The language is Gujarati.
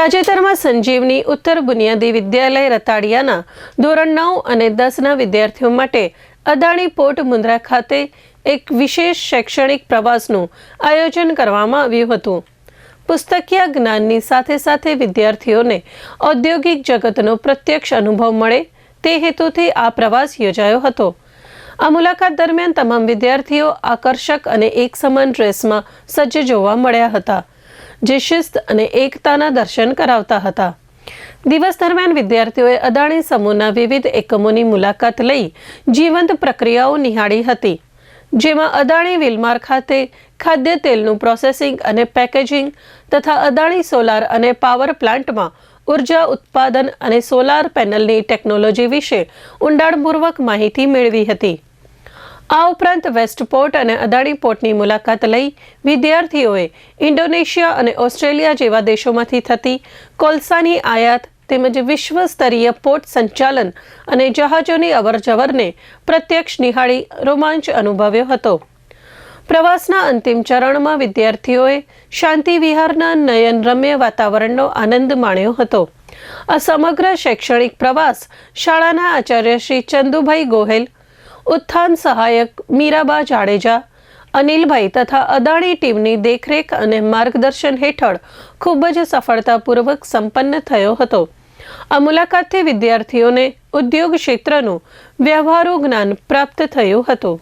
તાજેતરમાં સંજીવની ઉત્તર બુનિયાદી વિદ્યાલય રતાડિયાના ધોરણ નવ અને દસના વિદ્યાર્થીઓ માટે અદાણી પોર્ટ મુન્દ્રા ખાતે એક વિશેષ શૈક્ષણિક પ્રવાસનું આયોજન કરવામાં આવ્યું હતું. પુસ્તકીય જ્ઞાનની સાથે સાથે વિદ્યાર્થીઓને ઔદ્યોગિક જગતનો પ્રત્યક્ષ અનુભવ મળે તે હેતુથી આ પ્રવાસ યોજાયો હતો. આ મુલાકાત દરમિયાન તમામ વિદ્યાર્થીઓ આકર્ષક અને એક સમાન ડ્રેસમાં સજ્જ જોવા મળ્યા હતા. જે શિસ્ત અને એકતાના દર્શન કરાવતા હતા. દિવસ દરમિયાન વિદ્યાર્થીઓએ અદાણી સમૂહના વિવિધ એકમોની મુલાકાત લઈ જીવંત પ્રક્રિયાઓ નિહાળી હતી. જેમાં અદાણી વિલમાર ખાતે ખાદ્ય તેલનું પ્રોસેસિંગ અને પેકેજિંગ તથા અદાણી સોલાર અને પાવર પ્લાન્ટમાં ઊર્જા ઉત્પાદન અને સોલાર પેનલની ટેકનોલોજી વિશે ઊંડાણપૂર્વક માહિતી મેળવી હતી. આ ઉપરાંત વેસ્ટ પોર્ટ અને અદાણી પોર્ટની મુલાકાત લઈ વિદ્યાર્થીઓએ ઇન્ડોનેશિયા અને ઓસ્ટ્રેલિયા જેવા દેશોમાંથી થતી કોલસાની આયાત તેમજ વિશ્વ સ્તરીય પોર્ટ સંચાલન અને જહાજોની અવરજવરને પ્રત્યક્ષ નિહાળી રોમાંચ અનુભવ્યો હતો. પ્રવાસના અંતિમ ચરણમાં વિદ્યાર્થીઓએ શાંતિ વિહારના નયનરમ્ય વાતાવરણનો આનંદ માણ્યો હતો. આ સમગ્ર શૈક્ષણિક પ્રવાસ શાળાના આચાર્ય શ્રી ચંદુભાઈ ગોહેલ ઉત્થાન સહાયક મીરાબા જાડેજા, અનિલભાઈ તથા અદાણી ટીમની દેખરેખ અને માર્ગદર્શન હેઠળ ખૂબ જ સફળતાપૂર્વક સંપન્ન થયો હતો. આ મુલાકાતથી વિદ્યાર્થીઓને ઉદ્યોગ ક્ષેત્રનું વ્યવહારુ જ્ઞાન પ્રાપ્ત થયું હતું.